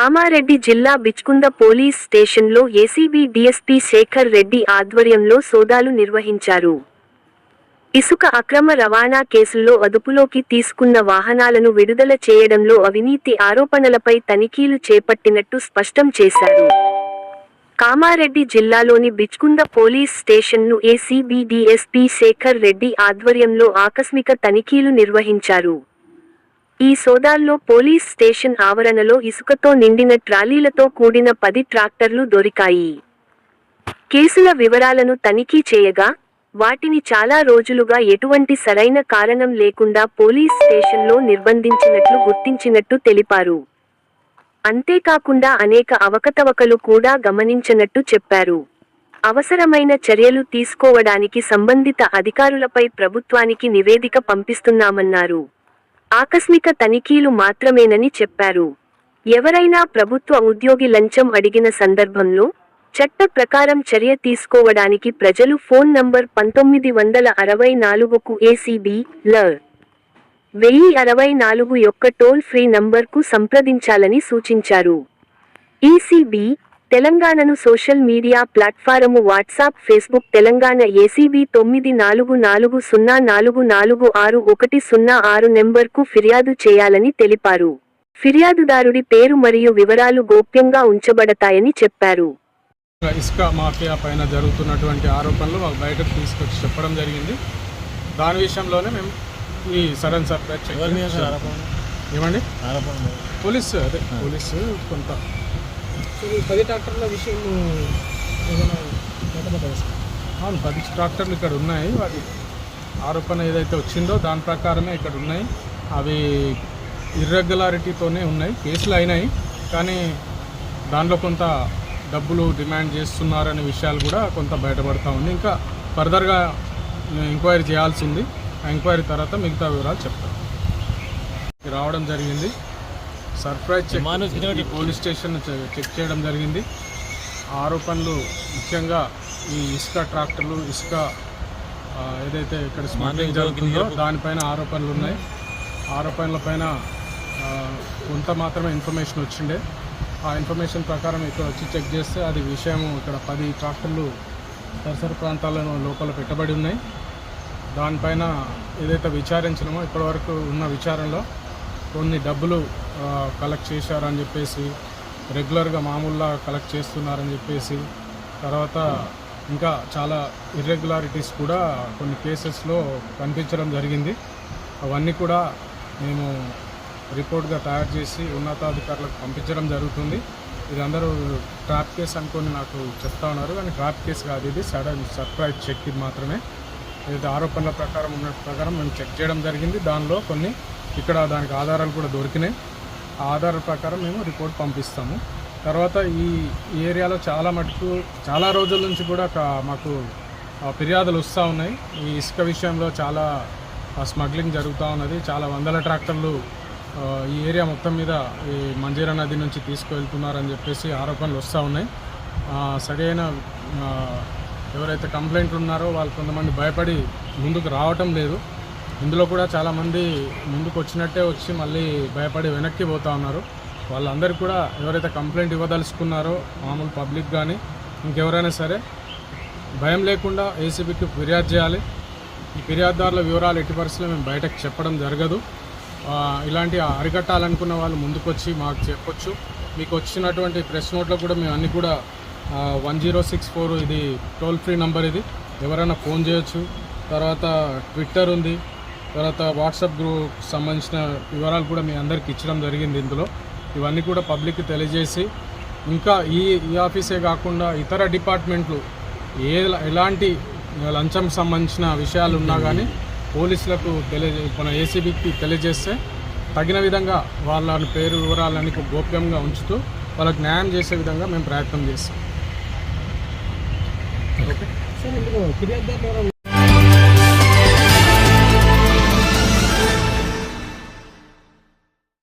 కామారెడ్డి జిల్లా బిచ్కుంద పోలీస్ స్టేషన్లో ACB DSP Shekar Reddy ఆధ్వర్యంలో సోదాలు నిర్వహించారు. ఇసుక అక్రమ రవాణా కేసుల్లో అదుపులోకి తీసుకున్న వాహనాలను విడుదల చేయడంలో అవినీతి ఆరోపణలపై తనిఖీలు చేపట్టినట్టు స్పష్టం చేశారు. కామారెడ్డి జిల్లాలోని బిచ్కుంద పోలీస్ స్టేషన్ను ఏసీబీ డీఎస్పీ శేఖర్ రెడ్డి ఆధ్వర్యంలో ఆకస్మిక తనిఖీలు నిర్వహించారు. ఈ సోదాల్లో పోలీస్ స్టేషన్ ఆవరణలో ఇసుకతో నిండిన ట్రాలీలతో కూడిన పది ట్రాక్టర్లు దొరికాయి. కేసుల వివరాలను తనిఖీ చేయగా వాటిని చాలా రోజులుగా ఎటువంటి సరైన కారణం లేకుండా పోలీస్ స్టేషన్లో నిర్బంధించినట్లు గుర్తించినట్టు తెలిపారు. అంతేకాకుండా అనేక అవకతవకలు కూడా గమనించనట్టు చెప్పారు. అవసరమైన చర్యలు తీసుకోవడానికి సంబంధిత అధికారులపై ప్రభుత్వానికి నివేదిక పంపిస్తున్నామన్నారు. ఆకస్మిక తనిఖీలు మాత్రమేనని చెప్పారు. ఎవరైనా ప్రభుత్వ ఉద్యోగి లంచం అడిగిన సందర్భంలో చట్ట ప్రకారం చర్య తీసుకోవడానికి ప్రజలు ఫోన్ నంబర్ పంతొమ్మిది వందల అరవై నాలుగుకు ఏసీబీ ల. వెయ్యి అరవై నాలుగు యొక్క టోల్ ఫ్రీ నంబర్కు సంప్రదించాలని సూచించారు. ఈసీబీ తెలంగాణను social media platform WhatsApp Facebook Telangana ACB తొమ్మిది నాలుగు నాలుగు సున్నా నాలుగు నాలుగు ఆరు ఒకటి సున్నా ఆరు నెంబర్కు ఫిర్యాదు చేయాలని తెలిపారు. ఫిర్యాదుదారుడి పేరు మరియు వివరాలు గోప్యంగా ఉంచబడతాయని చెప్పారు. ఇసుక మాఫియా పైన జరుగుతున్నటువంటి ఆరోపణలు మాకు బయటకు తీసుకొచ్చి చెప్పడం జరిగింది. దాని విషయంలోనే మేము ఈ సడన్ సర్ప్రైజ్ ఏమండి? ఆరోపణ పోలీసు అదే పోలీసు కొంత ఈ పది ట్రాక్టర్ల విషయం ఏదైనా అవును పది ట్రాక్టర్లు ఇక్కడ ఉన్నాయి. వాటి ఆరోపణ ఏదైతే వచ్చిందో దాని ప్రకారమే ఇక్కడ ఉన్నాయి. అవి ఇర్రెగ్యులారిటీతోనే ఉన్నాయి. కేసులు అయినాయి. కానీ దానిలో కొంత డబ్బులు డిమాండ్ చేస్తున్నారనే విషయాలు కూడా కొంత బయటపడతా ఉంది. ఇంకా ఫర్దర్గా ఎంక్వైరీ చేయాల్సి ఉంది. ఆ ఎంక్వైరీ తర్వాత మిగతా వివరాలు చెప్తాను రావడం జరిగింది. Surprise check police station check చేయడం జరిగింది. ఆరోపణలు ముఖ్యంగా ఈ ఇసుక ట్రాక్టర్లు ఇసుక ఏదైతే ఇక్కడ స్మగ్లింగ్ మనోజ్ జరుగుతుందో దానిపైన ఆరోపణలు ఉన్నాయి. ఆరోపణలపైన ఆ, కొంత మాత్రమే ఇన్ఫర్మేషన్ వచ్చిండే. ఆ ఇన్ఫర్మేషన్ ప్రకారం ఇక్కడ వచ్చి చెక్ చేస్తే అది విషయం ఇక్కడ పది ట్రాక్టర్లు పరిసర ప్రాంతాలను లోపల పెట్టబడి ఉన్నాయి. దానిపైన ఏదైతే విచారించినామో ఇప్పటివరకు ఉన్న విచారణలో కొన్ని డబ్బులు కలెక్ట్ చేశారని చెప్పేసి రెగ్యులర్గా మామూలుగా కలెక్ట్ చేస్తున్నారని చెప్పేసి తర్వాత ఇంకా చాలా ఇర్రెగ్యులారిటీస్ కూడా కొన్ని కేసెస్లో కనిపించడం జరిగింది. అవన్నీ కూడా మేము రిపోర్ట్గా తయారు చేసి ఉన్నతాధికారులకు పంపించడం జరుగుతుంది. ఇది అందరూ ట్రాప్ కేసు అనుకొని నాకు చెప్తా ఉన్నారు. కానీ ట్రాప్ కేసు కాదు ఇది. సడన్ సర్ప్రైజ్ చెక్ ఇది మాత్రమే. ఇది ఆరోపణల ప్రకారం ఉన్న ప్రకారం మేము చెక్ చేయడం జరిగింది. దానిలో కొన్ని ఇక్కడ దానికి ఆధారాలు కూడా దొరికినాయి. ఆ ఆధారాల ప్రకారం మేము రిపోర్ట్ పంపిస్తాము. తర్వాత ఈ ఈ ఏరియాలో చాలా మటుకు చాలా రోజుల నుంచి కూడా మాకు ఫిర్యాదులు వస్తూ ఉన్నాయి. ఈ ఇసుక విషయంలో చాలా స్మగ్లింగ్ జరుగుతూ ఉన్నది. చాలా వందల ట్రాక్టర్లు ఈ ఏరియా మొత్తం మీద ఈ మంజీరా నది నుంచి తీసుకువెళ్తున్నారని చెప్పేసి ఆరోపణలు వస్తూ ఉన్నాయి. సరైన ఎవరైతే కంప్లైంట్లు ఉన్నారో వాళ్ళు కొంతమంది భయపడి ముందుకు రావటం లేదు. ఇందులో కూడా చాలామంది ముందుకు వచ్చినట్టే వచ్చి మళ్ళీ భయపడి వెనక్కి పోతా ఉన్నారు. వాళ్ళందరికీ కూడా ఎవరైతే కంప్లైంట్ ఇవ్వదలుచుకున్నారో మామూలు పబ్లిక్ కానీ ఇంకెవరైనా సరే భయం లేకుండా ఏసీబీకి ఫిర్యాదు చేయాలి. ఈ ఫిర్యాదుదారుల వివరాలు ఎట్టి పరిస్థితుల్లో మేము బయటకు చెప్పడం జరగదు. ఇలాంటి అరికట్టాలనుకున్న వాళ్ళు ముందుకొచ్చి మాకు చెప్పొచ్చు. మీకు వచ్చినటువంటి ప్రెస్ నోట్లో కూడా మేము అన్ని కూడా వన్ జీరో సిక్స్ ఫోర్ ఇది టోల్ ఫ్రీ నంబర్ ఇది. ఎవరైనా ఫోన్ చేయొచ్చు. తర్వాత ట్విట్టర్ ఉంది. తర్వాత వాట్సాప్ గ్రూప్ సంబంధించిన వివరాలు కూడా మీ అందరికి ఇచ్చడం జరిగింది ఇందులో. ఇవన్నీ కూడా పబ్లిక్కి తెలియజేసి ఇంకా ఈ ఈ ఆఫీసే కాకుండా ఇతర డిపార్ట్మెంట్లు ఏ ఎలాంటి లంచం సంబంధించిన విషయాలు ఉన్నా కానీ పోలీసులకు తెలియజే మన ఏసీబీకి తెలియజేస్తే తగిన విధంగా వాళ్ళ పేరు వివరాలన్నీ గోప్యంగా ఉంచుతూ వాళ్ళకి న్యాయం చేసే విధంగా మేము ప్రయత్నం చేస్తాం. ఓకే.